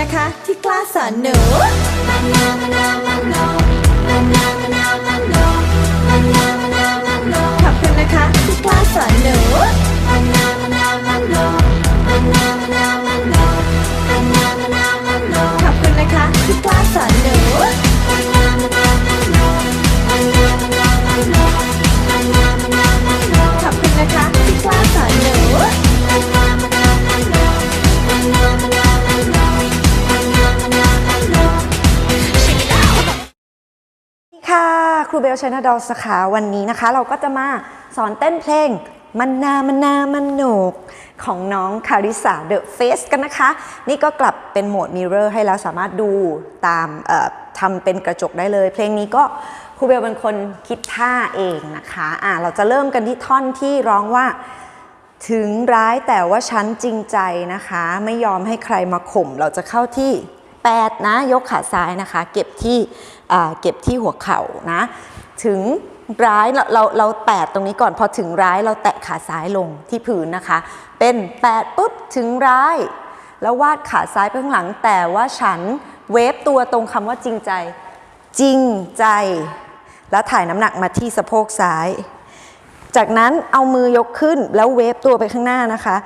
นะคะ ที่กล้าสอนหนูขอบคุณนะคะ ที่กล้าสอนหนูขอบคุณนะคะ ที่กล้าสอน รูเบลชนะดอลสขาวันนี้นะคะ เราก็จะมาสอนเต้นเพลงมันนามันนามันโหนกของน้องคาริสาเดอะเฟสกันนะคะ นี่ก็กลับเป็นโหมดมิเรอร์ให้แล้วสามารถดูตามทำเป็นกระจกได้เลย เพลงนี้ก็ครูเบลเป็นคนคิดท่าเองนะคะอะเราจะเริ่มกันที่ท่อนที่ร้องว่า ถึงร้ายแต่ว่าฉันจริงใจนะคะ ไม่ยอมให้ใครมาข่มเราจะเข้าที่ 8 นะ ยกขาซ้ายนะคะ เก็บที่เก็บที่หัวเข่านะ ถึงร้ายเราเราเราแปดตรงนี้ก่อนพอถึงร้ายเราแตะขาซ้ายลงที่พื้นนะคะ เป็น8ปุ๊บถึงร้าย แล้ววาดขาซ้ายไปข้างหลัง แต่ว่าฉันเวฟตัวตรงคำว่าจริงใจ จริงใจ แล้วถ่ายน้ำหนักมาที่สะโพกซ้าย จากนั้นเอามือยกขึ้นแล้วเวฟตัวไปข้างหน้านะคะ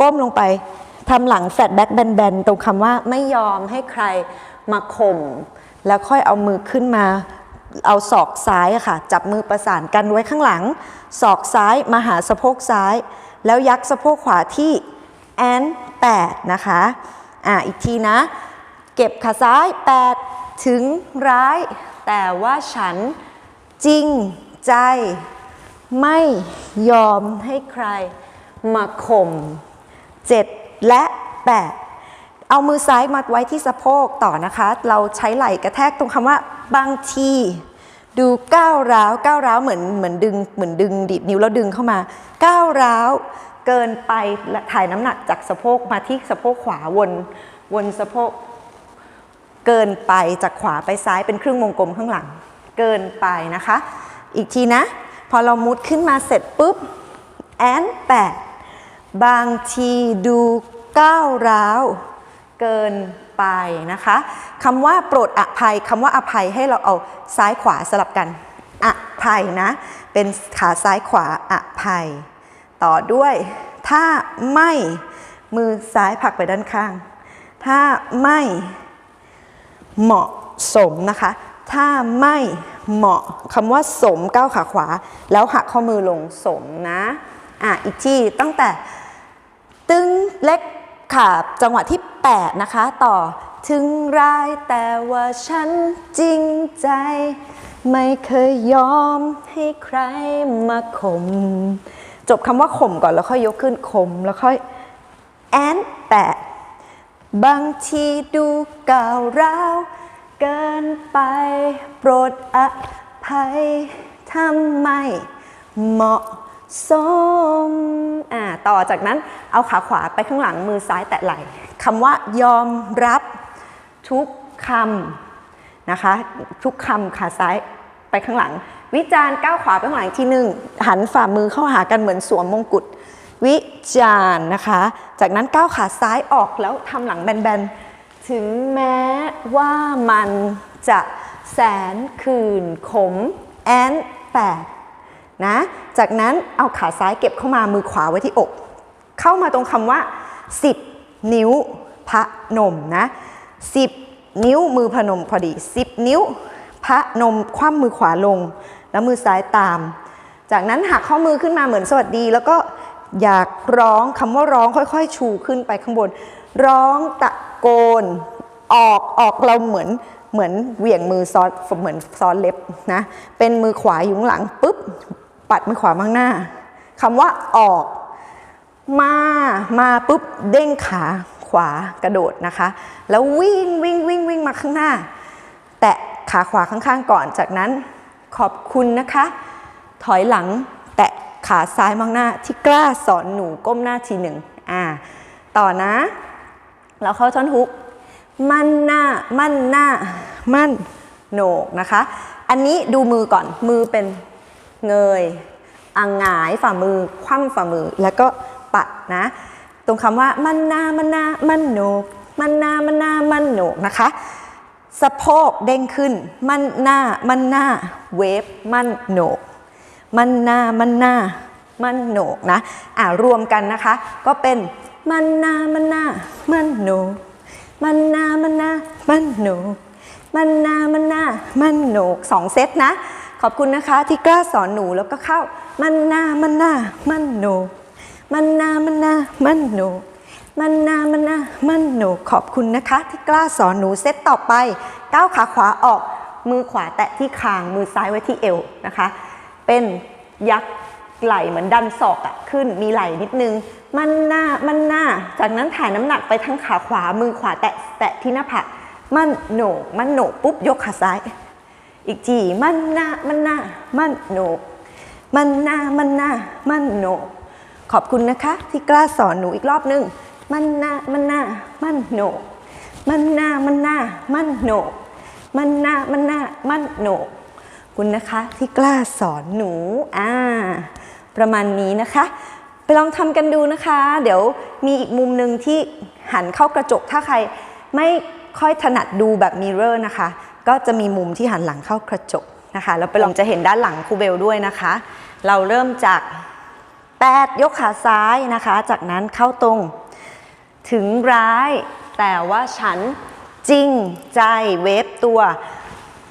ก้มลงไป ทำหลังแฟลตแบ็กแบนๆตรงคำว่าไม่ยอมให้ใครมาข่มแล้วค่อยเอามือขึ้นมาเอาศอกซ้ายค่ะ จับมือประสานกันไว้ข้างหลัง ศอกซ้ายมาหาสะโพกซ้าย แล้วยักสะโพกขวาที่แอนแปดนะคะอะอีกทีนะ เก็บขาซ้าย 8 ถึงร้าย แต่ว่าฉันจริงใจ ไม่ยอมให้ใครมาข่ม7 และ 8 เอามือซ้ายมัดไว้ที่สะโพกต่อนะคะ เราใช้ไหล่กระแทกตรงคำว่าบางทีดูก้าวร้าวก้าวร้าวเหมือนเหมือนดึงเหมือนดึงดีดนิ้วแล้วดึงเข้ามาก้าวร้าวเกินไปถ่ายน้ำหนักจากสะโพกมาที่สะโพกขวาวนวนสะโพกเกินไปจากขวาไปซ้ายเป็นครึ่งวงกลมข้างหลัง เกินไปนะคะ อีกทีนะ พอเรามุดขึ้นมาเสร็จปุ๊บแอนแปด บางทีดูก้าวร้าวเกินไปนะคะคำว่าโปรดอภัยคำว่าอภัยให้เราเอาซ้ายขวาสลับกันอภัยนะ เป็นขาซ้ายขวาอภัย ต่อด้วย ถ้าไม่มือซ้ายผลักไปด้านข้าง ถ้าไม่เหมาะสมนะคะ ถ้าไม่เหมาะคำว่าสมก้าวขาขวา แล้วหักข้อมือลงสมนะอะอีกที่ตั้งแต่ ตึงเล็กขาจังหวะที่ 8 นะคะ ต่อถึงร้ายแต่ว่าฉันจริงใจ ไม่เคยยอมให้ใครมาข่มจบคำว่าข่มก่อนแล้วค่อยยกขึ้นข่มแล้วค่อยแอนแปะบางทีดูก้าวร้าวเกินไปโปรดอภัยทำไมเหมาะสมอ่า ต่อจากนั้นเอาขาขวาไปข้างหลังมือซ้ายแตะไหล่คำว่ายอมรับทุกคำนะคะ ทุกคำขาซ้ายไปข้างหลัง วิจารณ์ก้าวขวาไปข้างหลังอีกทีหนึ่งหันฝ่ามือเข้าหากันเหมือนสวมมงกุฎวิจารณ์นะคะ จากนั้นก้าวขาซ้ายออกแล้วทำหลังแบนๆ ถึงแม้ว่ามันจะแสนคืนขมแอนแปด นะ จากนั้นเอาขาซ้ายเก็บเข้ามามือขวาไว้ที่อก เข้ามาตรงคำว่า 10 นิ้วพระนมนะ10 นิ้วมือพนมพอดี 10 นิ้วพระนมคว่ำมือขวาลง แล้วมือซ้ายตาม จากนั้นหักข้อมือขึ้นมาเหมือนสวัสดี แล้วก็อยากร้องคำว่าร้องค่อย ๆ ชูขึ้นไปข้างบน ร้องตะโกน ออกออกเราเหมือนเหมือนเหวี่ยงมือซ้อนเหมือนซ้อนเล็บนะ เป็นมือขวาอยู่ข้งหลังปุ๊บ ปัดมือขวาข้างหน้าคำว่าออก มามาปุ๊บเด้งขาขวากระโดดนะคะ แล้ววิ่งวิ่งวิ่งวิ่งมาข้างหน้า แตะขาขวาข้างๆก่อน จากนั้นขอบคุณนะคะ ถอยหลังแตะขาซ้ายมางหน้าที่กล้าสอนหนูก้มหน้าทีหนึ่งอ่าต่อนะ เราเข้าท่อนฮุก มั่นหน้า มั่นหน้า มั่นโหนกนะคะ อันนี้ดูมือก่อนมือเป็น เงยอ่างหงายฝ่ามือ คว่ำฝ่ามือ แล้วก็ปัดนะ ตรงคำว่ามันนามันนามันโหนก มันนามันนามันโหนกนะคะ สะโพกเด้งขึ้น มันหน้ามันหน้าเวฟมันโหนก มันหน้ามันหน้ามันโหนกนะ อ่ารวมกันนะคะ ก็เป็นมันหน้ามันหน้ามันโหนก มันหน้ามันหน้ามันโหนก มันหน้ามันหน้ามันโหนกสองเซตนะ ขอบคุณนะคะที่กล้าสอนหนูแล้วก็เข้า มันหน้ามันหน้ามันโหนมันหน้ามันหน้ามันโหนมันหน้ามันหน้ามันโหนขอบคุณนะคะ ที่กล้าสอนหนูเซตต่อไปก้าวขาขวาออก มือขวาแตะที่คาง มือซ้ายไว้ที่เอวนะคะ เป็นยักไหลเหมือนดันศอกอะขึ้นมีไหล่นิดนึง มันหน้ามันหน้า จากนั้นถ่ายน้ำหนักไปทั้งขาขวามือขวาแตะแตะที่หน้าผากมันโหนมันโหนปุ๊บยกขาซ้าย อีกทีมันนามันนามันโหนมันนามันนามันโหนขอบคุณนะคะ ที่กล้าสอนหนูอีกรอบนึง มันนามันนามันโหนมันนามันนามันโหนมันนามันนามันโหนคุณนะคะที่กล้าสอนหนูอ่าประมาณนี้นะคะ ไปลองทำกันดูนะคะ เดี๋ยวมีอีกมุมหนึ่งที่หันเข้ากระจกถ้าใครไม่ค่อยถนัดดูแบบมิเรอร์นะคะ ก็จะมีมุมที่หันหลังเข้ากระจกนะคะแล้วไปลองจะเห็นด้านหลังครูเบลด้วยนะคะ เราเริ่มจาก 8 ยกขาซ้ายนะคะ จากนั้นเข้าตรง ถึงร้าย แต่ว่าฉันจริงใจเวฟตัว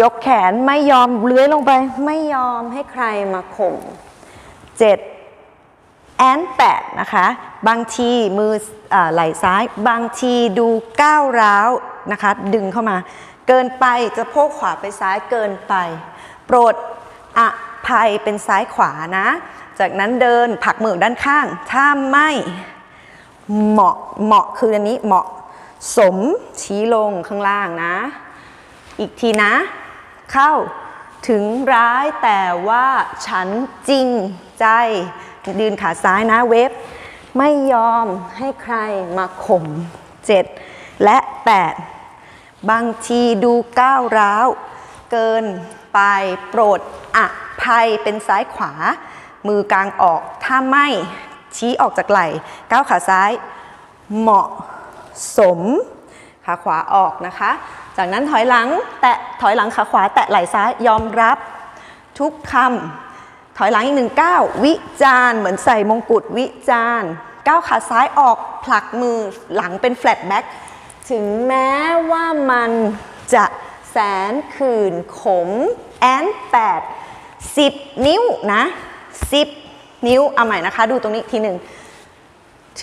ยกแขนไม่ยอมเลื้อยลงไป ไม่ยอมให้ใครมาข่มเจ็ดแอนแปดนะคะ บางทีมืออไหล่ซ้าย บางทีดูก้าวร้าวนะคะ ดึงเข้ามา เกินไปจะโพกขวาไปซ้ายเกินไป โปรดอภัยเป็นซ้ายขวานะ จากนั้นเดินผักมือด้านข้าง ถ้าไม่เหมาะเหมาะคืออันนี้เหมาะสมชี้ลงข้างล่างนะ อีกทีนะ เข้าถึงร้ายแต่ว่าฉันจริงใจยืนขาซ้ายนะเวฟไม่ยอมให้ใครมาข่มเจ็ดและแปด บางทีดูก้าวร้าว เกินไปโปรดอภัยเป็นซ้ายขวา มือกลางออกถ้าไม่ชี้ออกจากไหล่ก้าวขาซ้าย เหมาะสม ขาขวาออกนะคะ จากนั้นถอยหลัง แตะถอยหลังขาขวา แตะไหล่ซ้ายยอมรับ ทุกคำถอยหลังอีกหนึ่งก้าววิจารเหมือนใส่มงกุฎวิจารก้าวขาซ้ายออกผลักมือหลังเป็นแฟลตแบ็ก ถึงแม้ว่ามันจะแสนขื่นขมแอนแปดสิบนิ้วนะสิบนิ้วเอาใหม่นะคะ ดูตรงนี้ทีหนึ่ง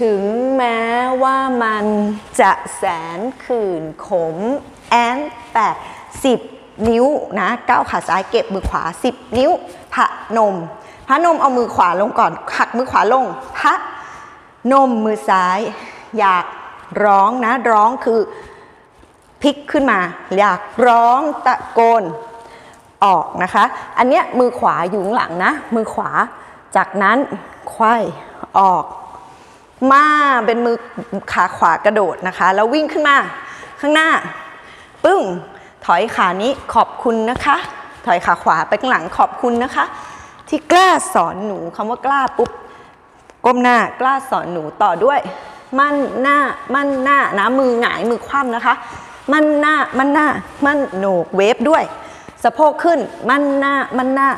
ถึงแม้ว่ามันจะแสนขื่นขมแอนแปดสิบนิ้วนะก้าวขาซ้ายเก็บมือขวา 10 นิ้วพระนม พระนมเอามือขวาลงก่อนหักมือขวาลงพระนมมือซ้าย อยาก ร้องนะ ร้องคือพลิกขึ้นมา อยากร้องตะโกนออกนะคะ อันเนี้ยมือขวาอยู่หลังนะ มือขวา จากนั้นไขว้ออก มาเป็นมือขาขวากระโดดนะคะ แล้ววิ่งขึ้นมาข้างหน้า ปึ้ง ถอยขานี้ขอบคุณนะคะ ถอยขาขวาไปข้างหลังขอบคุณนะคะ ที่กล้าสอนหนูคำว่ากล้าปุ๊บก้มหน้ากล้าสอนหนูต่อด้วย มั่นหน้า มั่นหน้านะมือหงายมือคว่ำนะคะ มั่นหน้า มั่นหน้า มั่นโหนกเวฟด้วย สะโพกขึ้น มั่นหน้า มั่นหน้า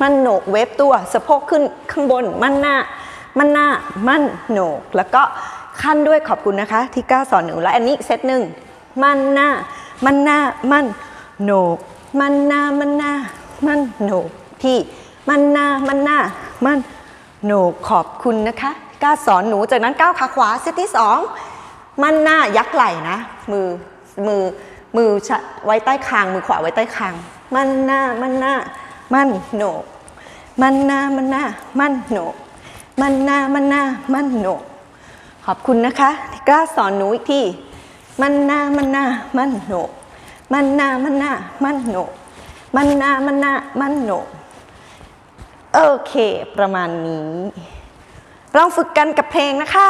มั่นโหนกเวฟตัว สะโพกขึ้นข้างบน มั่นหน้า มั่นหน้า มั่นโหนก แล้วก็ขั้นด้วยขอบคุณนะคะที่กล้าสอนหนูและอันนี้เซตหนึ่งมั่นหน้า มั่นหน้า มั่นโหนก มั่นหน้า มั่นหน้า มั่นโหนกที่ มั่นหน้า มั่นหน้า มั่นโหนกขอบคุณนะคะ กล้าสอนหนูจากนั้นก้าวขาขวาเซตที่สองมั่นหน้ายักไหล่นะ มือมือมือชะไว้ใต้คาง มือขวาไว้ใต้คาง มั่นหน้ามั่นหน้า มั่นโหนกมั่นหน้ามั่นหน้า มั่นโหนกมั่นหน้ามั่นหน้า มั่นโหนกขอบคุณนะคะที่กล้าสอนหนูอีกทีมั่นหน้ามั่นหน้า มั่นโหนกมั่นหน้ามั่นหน้า มั่นโหนกมั่นหน้ามั่นหน้า มั่นโหนกโอเค ประมาณนี้ ลองฝึกกันกับเพลงนะคะ